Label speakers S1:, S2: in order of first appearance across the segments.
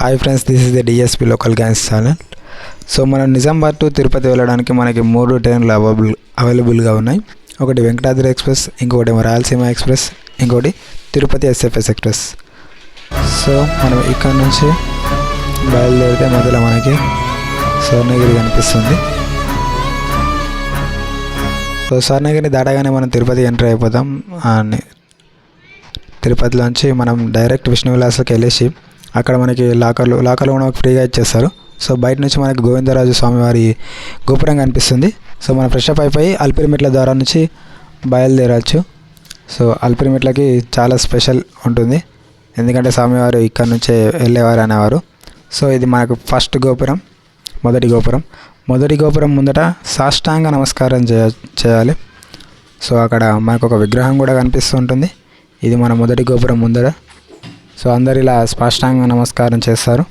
S1: Hi friends this is the DSP local గ్యాన్స్ channel so మనం Nizamabad to Tirupati వెళ్ళడానికి మనకి మూడు ట్రైన్లు అవైలబుల్ అవైలబుల్గా ఉన్నాయి. ఒకటి వెంకటాద్రి ఎక్స్ప్రెస్ ఇంకొకటి రాయలసీమ ఎక్స్ప్రెస్ ఇంకొకటి తిరుపతి ఎస్ఎఫ్ఎస్ ఎక్స్ప్రెస్. సో మనం ఇక్కడ నుంచి బయలుదేరితే మొదలు మనకి స్వర్ణగిరి కనిపిస్తుంది. సో స్వర్ణగిరిని దాటగానే మనం తిరుపతి ఎంటర్ అయిపోతాం అని తిరుపతిలోంచి మనం డైరెక్ట్ విష్ణు విలాసకి వెళ్ళేసి అక్కడ మనకి లాకర్లు లాకర్లు కూడా ఫ్రీగా ఇచ్చేస్తారు. సో బయట నుంచి మనకి గోవిందరాజు స్వామివారి గోపురం కనిపిస్తుంది. సో మనం ఫ్రెష్ అప్ అయిపోయి అల్పిరిమెట్ల ద్వారా నుంచి బయలుదేరవచ్చు సో అల్పిరిమెట్లకి చాలా స్పెషల్ ఉంటుంది. ఎందుకంటే స్వామివారు ఇక్కడ నుంచే వెళ్ళేవారు అనేవారు. సో ఇది మనకు ఫస్ట్ గోపురం మొదటి గోపురం. మొదటి గోపురం ముందట సాష్టాంగ నమస్కారం చేయ చేయాలి. సో అక్కడ మనకు ఒక విగ్రహం కూడా కనిపిస్తుంటుంది ఇది మన మొదటి గోపురం ముందర సో అందరు ఇలా స్పష్టంగా నమస్కారం చేస్తారు.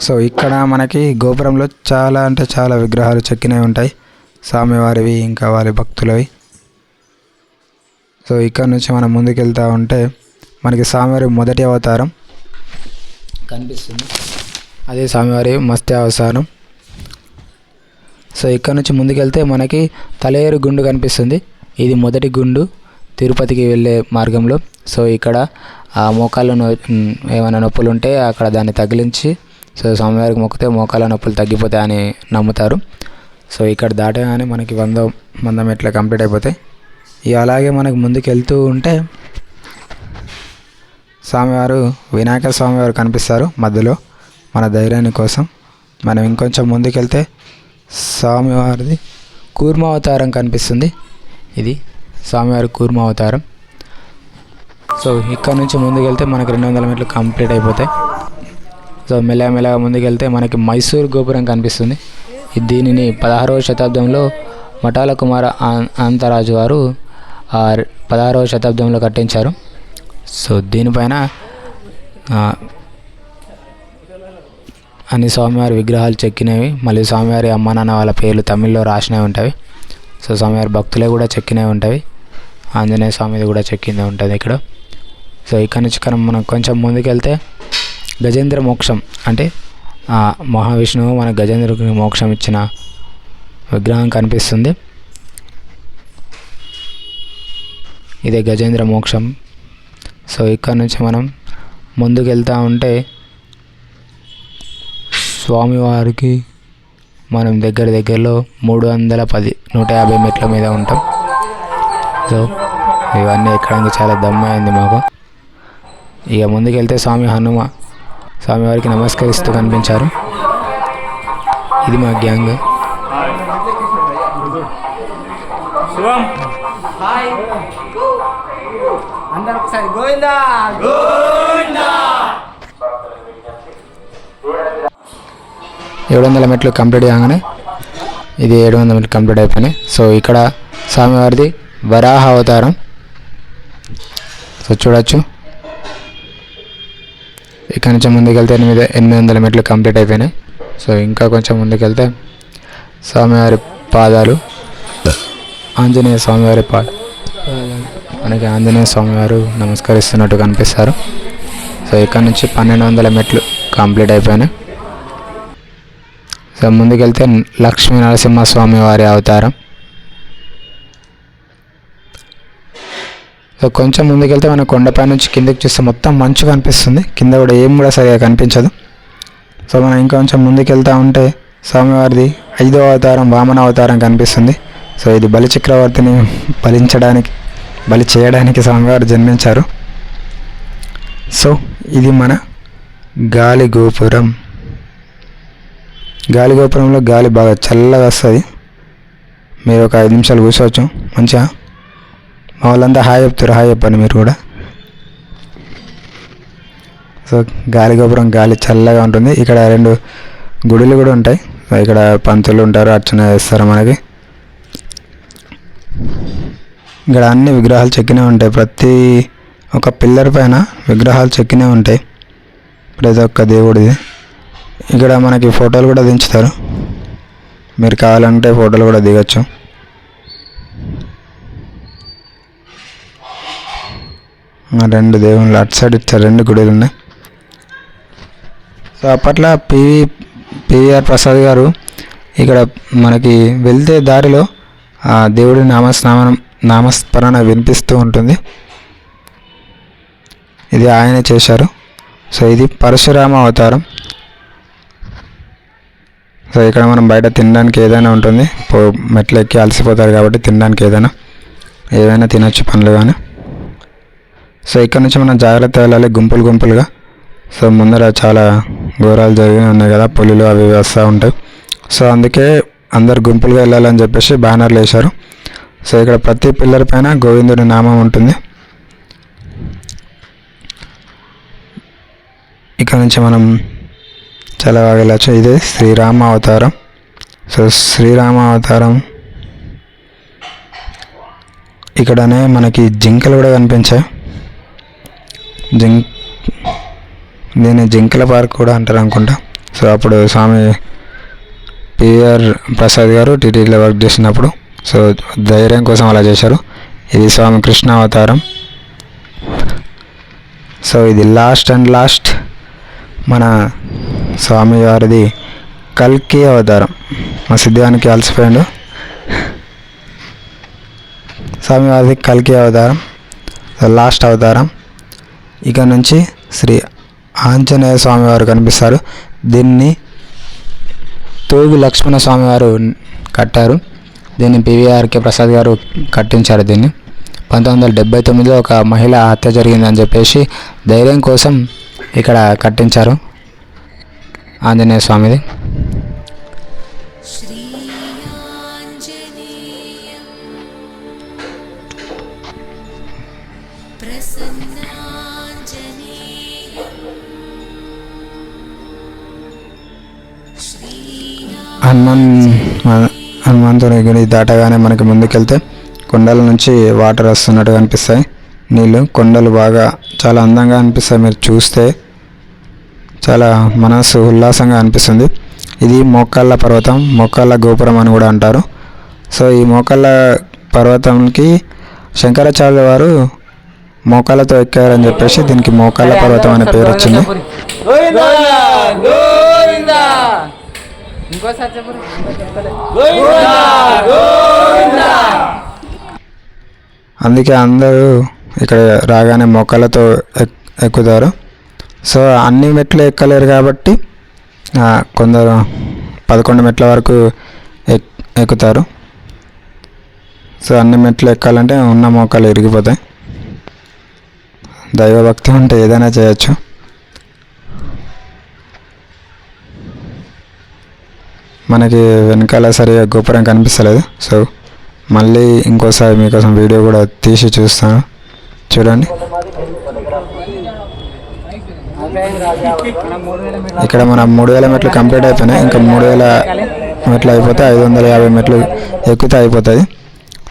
S1: సో ఇక్కడ మనకి గోపురంలో చాలా అంటే చాలా విగ్రహాలు చెక్కినవి ఉంటాయి. స్వామివారివి ఇంకా వారి భక్తులవి. సో ఇక్కడ నుంచి మనం ముందుకెళ్తూ ఉంటే మనకి స్వామివారి మొదటి అవతారం కనిపిస్తుంది. అదే స్వామివారి మస్తి అవతారం. సో ఇక్కడ నుంచి ముందుకెళ్తే మనకి తలేరు గుండు కనిపిస్తుంది. ఇది మొదటి గుండు. తిరుపతికి వెళ్ళే మార్గంలో. సో ఇక్కడ ఆ మోకాళ్ళ నొ ఏమైనా నొప్పులు ఉంటే అక్కడ దాన్ని తగిలించి సో స్వామివారికి మొక్కితే మోకాళ్ళ నొప్పులు తగ్గిపోతాయని నమ్ముతారు. సో ఇక్కడ దాటగానే మనకి వంద వంద మెట్లు కంప్లీట్ అయిపోతాయి. ఇక అలాగే మనకు ముందుకు వెళ్తూ ఉంటే స్వామివారు వినాయక స్వామివారు కనిపిస్తారు మధ్యలో మన ధైర్యాన్ని కోసం. మనం ఇంకొంచెం ముందుకెళ్తే స్వామివారిది కూర్మావతారం కనిపిస్తుంది. ఇది స్వామివారి కూర్మ అవతారం. సో ఇక్కడ నుంచి ముందుకెళ్తే మనకు రెండు వందల మీటర్లు కంప్లీట్ అయిపోతాయి. సో మెల్లగా మెల్లగా ముందుకెళ్తే మనకి మైసూర్ గోపురం కనిపిస్తుంది. దీనిని పదహారవ శతాబ్దంలో మఠాల కుమార ఆ- అనంతరాజు వారు పదహారవ శతాబ్దంలో కట్టించారు. సో దీనిపైన అన్ని స్వామివారి విగ్రహాలు చెక్కినవి మళ్ళీ స్వామివారి అమ్మ నాన్న వాళ్ళ పేర్లు తమిళ్ళో రాసినవి ఉంటాయి. సో స్వామివారి భక్తులే కూడా చెక్కినవి ఉంటాయి. ఆంజనేయ స్వామిది కూడా చెక్కిందే ఉంటుంది ఇక్కడ. సో ఇక్కడ నుంచి కనుక మనం కొంచెం ముందుకెళ్తే గజేంద్ర మోక్షం అంటే ఆ మహావిష్ణువు మన గజేంద్రుడికి మోక్షం ఇచ్చిన విగ్రహం కనిపిస్తుంది. ఇదే గజేంద్ర మోక్షం. సో ఇక్కడ నుంచి మనం ముందుకు వెళ్తూ ఉంటే స్వామివారికి మనం దగ్గర దగ్గరలో మూడు వందల పది నూట యాభై మెట్ల మీద ఉంటాం. సో ఇవన్నీ ఎక్కడానికి చాలా దమ్మైంది మాకు. ఇక ముందుకెళ్తే స్వామి హనుమ. స్వామివారికి నమస్కరిస్తూ కనిపించారు. ఇది మా గ్యాంగ్.
S2: అందరు ఒకసారి గోవిందా.
S1: ఏడు వందల మెట్లు కంప్లీట్ కాగానే ఇది ఏడు వందల మెట్లు కంప్లీట్ అయిపోయినాయి. సో ఇక్కడ స్వామివారిది వరాహ అవతారం. సో చూడొచ్చు. ఇక్కడ నుంచి ముందుకెళ్తే ఎనిమిది ఎనిమిది వందల మెట్లు కంప్లీట్ అయిపోయినాయి. సో ఇంకా కొంచెం ముందుకెళ్తే స్వామివారి పాదాలు. ఆంజనేయ స్వామివారి పా మనకి ఆంజనేయ స్వామివారు నమస్కరిస్తున్నట్టు కనిపిస్తారు. సో ఇక్కడ నుంచి పన్నెండు వందల మెట్లు కంప్లీట్ అయిపోయినాయి. సో ముందుకెళ్తే లక్ష్మీ నరసింహస్వామి వారి అవతారం. సో కొంచెం ముందుకెళ్తే మన కొండపై నుంచి కిందకి చూస్తే మొత్తం మంచు కనిపిస్తుంది. కింద కూడా ఏం కూడా సరిగా కనిపించదు. సో మనం ఇంకొంచెం ముందుకెళ్తూ ఉంటే స్వామివారిది ఐదో అవతారం వామన అవతారం కనిపిస్తుంది. సో ఇది బలి చక్రవర్తిని బలించడానికి బలి చేయడానికి స్వామివారు జన్మించారు. సో ఇది మన గాలి గోపురం. గాలి గోపురంలో గాలి బాగా చల్లగా వస్తుంది. మీరు ఒక ఐదు నిమిషాలు కూర్చోవచ్చు. మంచిగా? మా వాళ్ళంతా హాయ్ చెప్తారు. హాయ్ చెప్పండి మీరు కూడా. సో గాలి గోపురం గాలి చల్లగా ఉంటుంది. ఇక్కడ రెండు గుడులు కూడా ఉంటాయి. ఇక్కడ పంతులు ఉంటారు. అర్చన చేస్తారు మనకి. ఇక్కడ అన్ని విగ్రహాలు చెక్కినే ఉంటాయి. ప్రతి ఒక పిల్లర్ పైన విగ్రహాలు చెక్కినే ఉంటాయి. ప్రతి ఒక్క దేవుడిది. ఇక్కడ మనకి ఫోటోలు కూడా దించుతారు. మీరు కావాలంటే ఫోటోలు కూడా దిగచ్చు. రెండు దేవుళ్ళు అటు సైడ్ ఇచ్చారు రెండు గుడులు ఉన్నాయి. సో అప్పట్లో పివి పివిఆర్ ప్రసాద్ గారు ఇక్కడ మనకి వెళ్తే దారిలో ఆ దేవుడి నామస్నామం నామస్మరణ వినిపిస్తూ ఉంటుంది. ఇది ఆయన చేశారు. సో ఇది పరశురామ అవతారం. సో ఇక్కడ మనం బయట తినడానికి ఏదైనా ఉంటుంది. పో మెట్లు ఎక్కి అలసిపోతారు కాబట్టి తినడానికి ఏదైనా ఏదైనా తినొచ్చు పనులు కానీ సో ఇక్కడ నుంచి మనం జాగ్రత్త వెళ్ళాలి గుంపులు గుంపులుగా. సో ముందర చాలా ఘోరాలు జరిగి ఉన్నాయి కదా పులులు అవి వస్తూ ఉంటాయి. సో అందుకే అందరు గుంపులుగా వెళ్ళాలని చెప్పేసి బ్యానర్లు వేశారు. సో ఇక్కడ ప్రతి పిల్లర్ పైన గోవిందుడి నామం ఉంటుంది. ఇక్కడ నుంచి మనం చాలా బాగా వెళ్ళచ్చు ఇదే శ్రీరామ అవతారం సో శ్రీరామ అవతారం ఇక్కడనే మనకి జింకలు కూడా కనిపించాయి. జింక్ దీన్ని జింకల పార్క్ కూడా అంటారు అనుకుంటా సో అప్పుడు స్వామి పిఆర్ ప్రసాద్ గారు టీటీడీలో వర్క్ చేసినప్పుడు సో ధైర్యం కోసం అలా చేశారు. ఇది స్వామి కృష్ణ అవతారం సో ఇది లాస్ట్ అండ్ లాస్ట్ మన స్వామివారిది కల్కి అవతారం. మా సిద్ధానికి అలసిపోయాడు స్వామివారిది కల్కి అవతారం. లాస్ట్ అవతారం. ఇక నుంచి శ్రీ ఆంజనేయ స్వామివారు కనిపిస్తారు. దీన్ని తోగు లక్ష్మణ స్వామివారు కట్టారు. దీన్ని పివిఆర్కే ప్రసాద్ గారు కట్టించారు దీన్ని. పంతొమ్మిది వందల డెబ్బై తొమ్మిదిలో ఒక మహిళ హత్య జరిగిందని చెప్పేసి ధైర్యం కోసం ఇక్కడ కట్టించారు. ఆంజనేయ స్వామిది. హనుమాన్ హనుమంతుని గుడి దాటగానే మనకి ముందుకెళ్తే కొండల నుంచి వాటర్ వస్తున్నట్టుగా అనిపిస్తాయి. నీళ్ళు కొండలు బాగా చాలా అందంగా అనిపిస్తాయి. మీరు చూస్తే చాలా మనసు ఉల్లాసంగా అనిపిస్తుంది. ఇది మోకాళ్ళ పర్వతం మోకాళ్ళ గోపురం అని కూడా అంటారు. సో ఈ మోకాళ్ళ పర్వతంకి శంకరాచార్య వారు మోకాళ్ళతో ఎక్కారని చెప్పేసి దీనికి మోకాళ్ళ పర్వతం అనే పేరు వచ్చింది. అందుకే అందరూ ఇక్కడ రాగానే మొక్కలతో ఎక్కుతారు. సో అన్ని మెట్లు ఎక్కలేరు కాబట్టి కొందరు పదకొండు మెట్ల వరకు ఎక్ ఎక్కుతారు. సో అన్ని మెట్లు ఎక్కాలంటే ఉన్న మోకాలు ఇరిగిపోతాయి. దైవభక్తి ఉంటే ఏదైనా చేయొచ్చు. మనకి వెనకాల సరిగా గోపురం కనిపిస్తలేదు. సో మళ్ళీ ఇంకోసారి మీకోసం వీడియో కూడా తీసి చూస్తాను. చూడండి. ఇక్కడ మన మూడు వేల మెట్లు కంప్లీట్ అయిపోయినాయి ఇంకా మూడు వేల మెట్లు అయిపోతే ఐదు వందల యాభై మెట్లు ఎక్కితే అయిపోతుంది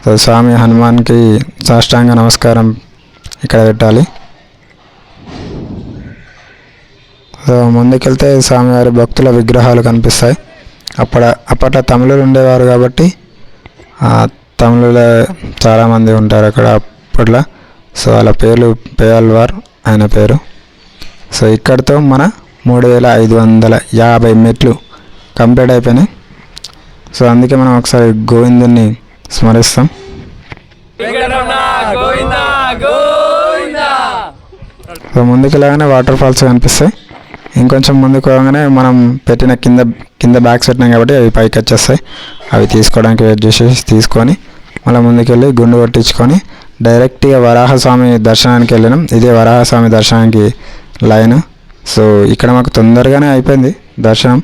S1: సో స్వామి హనుమాన్కి సాష్టాంగ నమస్కారం ఇక్కడ పెట్టాలి. సో ముందుకెళ్తే స్వామివారి భక్తుల విగ్రహాలు కనిపిస్తాయి. అప్పట అప్పట్లో తమిళులు ఉండేవారు కాబట్టి తమిళలో చాలామంది ఉంటారు అక్కడ అప్పట్లో. సో వాళ్ళ పేర్లు పేయాల్వార్ ఆయన పేరు. సో ఇక్కడితో మన మూడు వేల ఐదు వందల యాభై మెట్లు కంప్లీట్ అయిపోయినాయి. సో అందుకే మనం ఒకసారి గోవిందుని స్మరిస్తాం. సో ముందుకు వెళ్ళగానే వాటర్ ఫాల్స్ కనిపిస్తాయి. ఇంకొంచెం ముందుకు పోగానే మనం పెట్టిన కింద కింద బ్యాగ్స్ పెట్టినాం కాబట్టి అవి పైకి వచ్చేస్తాయి. అవి తీసుకోవడానికి వెయిట్ చేసేసి తీసుకొని మళ్ళీ ముందుకెళ్ళి గుండు కొట్టించుకొని డైరెక్ట్గా వరాహస్వామి దర్శనానికి వెళ్ళినాం. ఇదే వరాహస్వామి దర్శనానికి లైన్. సో ఇక్కడ మాకు తొందరగానే అయిపోయింది దర్శనం.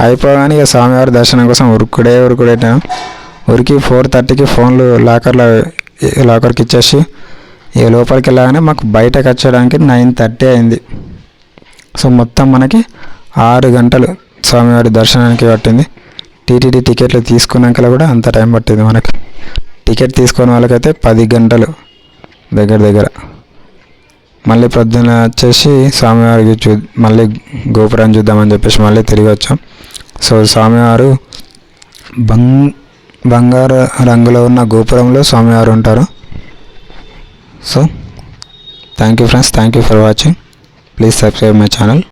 S1: అయిపోగానే ఇక స్వామివారి దర్శనం కోసం ఉరుకుడే ఉరుకుడేటాను ఉరికి ఫోర్ థర్టీకి ఫోన్లు లాకర్లో లాకర్కి ఇచ్చేసి ఇక లోపలికి వెళ్ళగానే మాకు బయటకు వచ్చేయడానికి నైన్ థర్టీ అయింది. సో మొత్తం మనకి ఆరు గంటలు స్వామివారి దర్శనానికి పట్టింది. టీటీడీ టికెట్లు తీసుకున్నాక కూడా అంత టైం పట్టింది మనకి. టికెట్ తీసుకున్న వాళ్ళకైతే పది గంటలు దగ్గర దగ్గర. మళ్ళీ ప్రొద్దున వచ్చేసి స్వామివారికి చూ మళ్ళీ గోపురం చూద్దామని చెప్పేసి మళ్ళీ తిరిగి వచ్చాం. సో స్వామివారు బంగ్ బంగారు రంగులో ఉన్న గోపురంలో స్వామివారు ఉంటారు. So thank you friends thank you for watching please subscribe my channel